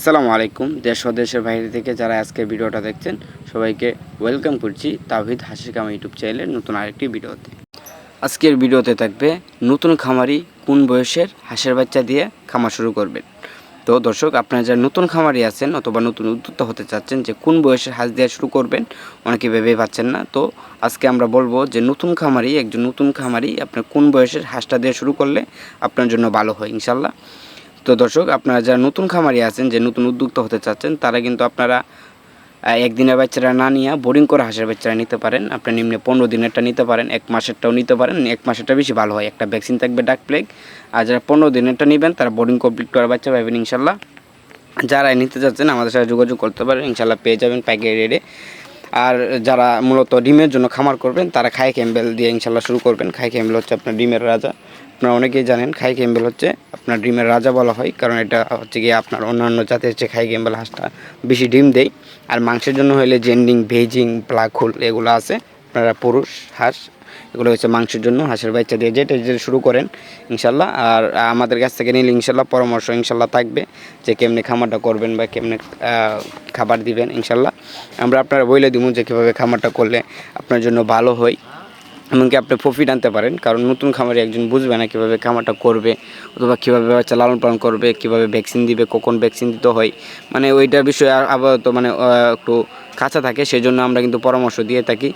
আসসালামু আলাইকুম। দেশ ও দেশের বাইরে থেকে যারা আজকে ভিডিওটা দেখছেন, সবাইকে ওয়েলকাম করছি তাওহিদ হাসির কামা ইউটিউব চ্যানেলের নতুন আরেকটি ভিডিওতে। আজকের ভিডিওতে থাকবে নতুন খামারি কোন বয়সের হাঁসের বাচ্চা দিয়ে খামার শুরু করবেন। তো দর্শক, আপনারা যারা নতুন খামারি আছেন অথবা নতুন উদ্যোক্তা হতে চাচ্ছেন যে কোন বয়সের হাঁস দেওয়া শুরু করবেন, অনেকে ভেবে পাচ্ছেন না। তো আজকে আমরা বলব যে নতুন খামারি, একজন নতুন খামারি আপনার কোন বয়সের হাঁসটা দিয়ে শুরু করলে আপনার জন্য ভালো হয় ইনশাল্লাহ তো দর্শক, আপনারা যারা নতুন খামারি আছেন, যে নতুন উদ্যোক্তা হতে চাচ্ছেন, তারা কিন্তু আপনারা একদিনের বাচ্চারা না নিয়ে বোরিং করে হাঁসের বাচ্চারা নিতে পারেন। আপনি নিম্নে পনেরো দিনেরটা নিতে পারেন, এক মাসেরটাও নিতে পারেন, এক মাসেরটা বেশি ভালো হয়। একটা ভ্যাকসিন থাকবে ডাক প্লেগ, আর যারা পনেরো দিনেরটা নেবেন, তারা বোরিং কমপ্লিট করার বাচ্চা পাবেন ইনশাল্লাহ। যারা নিতে চাচ্ছেন, আমাদের সাথে যোগাযোগ করতে পারেন, ইনশাল্লাহ পেয়ে যাবেন পাইকারি রেটে আর যারা মূলত ডিমের জন্য খামার করবেন, তারা খাই ক্যাম্বেল দিয়ে ইনশাল্লাহ শুরু করবেন। খাই ক্যাম্বেল হচ্ছে আপনার ডিমের রাজা। আপনারা অনেকেই জানেন খাই ক্যাম্বেল হচ্ছে আপনার ডিমের রাজা বলা হয়, কারণ এটা হচ্ছে গিয়ে আপনার অন্যান্য জাতের চেয়ে খাই ক্যাম্বেল হাঁসটা বেশি ডিম দেয়। আর মাংসের জন্য হলে জেন্ডিং, ভেজিং, ব্ল্যাক হোল এগুলো আছে। আপনারা পুরুষ, হাঁস, এগুলো হচ্ছে মাংসের জন্য, হাঁসের বাচ্চা দিয়ে যেটা যেটা শুরু করেন, ইনশাল্লাহ। আর আমাদের কাছ থেকে নিলে ইনশাল্লাহ পরামর্শ ইনশাল্লাহ থাকবে যে কেমনি খামারটা করবেন বা কেমনে খাবার দিবেন ইনশাল্লাহ। আমরা আপনারা বলে দিব যে কীভাবে খামারটা করলে আপনার জন্য ভালো হয়। এমনকি আপনি প্রফিট আনতে পারেন, কারণ নতুন খামারি একজন বুঝবে না কীভাবে খামারটা করবে, অথবা কীভাবে বাচ্চা লালন পালন করবে, কীভাবে ভ্যাকসিন দিবে, কখন ভ্যাকসিন দিতে হয়। মানে ওইটা বিষয়ে আপাতত মানে একটু কাঁচা থাকে, সেজন্য আমরা কিন্তু পরামর্শ দিয়ে থাকি।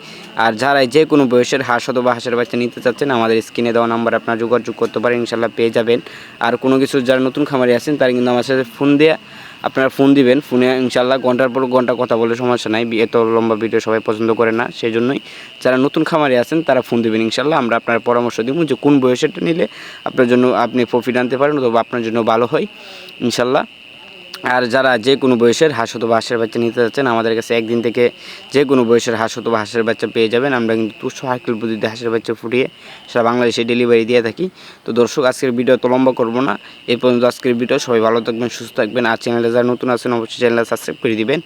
আর যারা যে কোনো বয়সের হাঁস অথবা হাঁসের বাচ্চা নিতে চাচ্ছেন, আমাদের স্ক্রিনে দেওয়া নাম্বার আপনার যোগাযোগ করতে পারেন ইনশাল্লাহ পেয়ে যাবেন। আর কোনো কিছু যারা নতুন খামারি আছেন, তারা কিন্তু আমার সাথে ফোন দিয়ে আপনারা ফোন দিবেন, ফোনে ইনশাল্লাহ ঘণ্টার পর ঘণ্টা কথা বলে সমস্যা নাই এত লম্বা ভিডিও সবাই পছন্দ করে না সেই জন্যই যারা নতুন খামারে আছেন, তারা ফোন দিবেন ইনশাল্লাহ আমরা আপনার পরামর্শ দিব যে কোন বয়সেটা নিলে আপনার জন্য আপনি প্রফিট আনতে পারেন অথবা আপনার জন্য ভালো হয় ইনশাল্লাহ আর যারা যে কোনো বয়সের হাঁস অথবা হাঁসের বাচ্চা নিতে চাচ্ছেন আমাদের কাছে একদিন থেকে যে কোনো বয়সের হাঁস অথবা হাঁসের বাচ্চা পেয়ে যাবেন। আমরা কিন্তু দুশো হাকিল পদ্ধতিতে হাঁসের বাচ্চা ফুটিয়ে সেটা বাংলাদেশে ডেলিভারি দিয়ে থাকি। তো দর্শক, আজকের ভিডিও তো লম্বা করব না। এই পর্যন্ত আজকের ভিডিও সবাই ভালো থাকবেন, সুস্থ থাকবেন। আর চ্যানেলে যারা নতুন আছেন, অবশ্যই চ্যানেলটা সাবস্ক্রাইব করে দিবেন।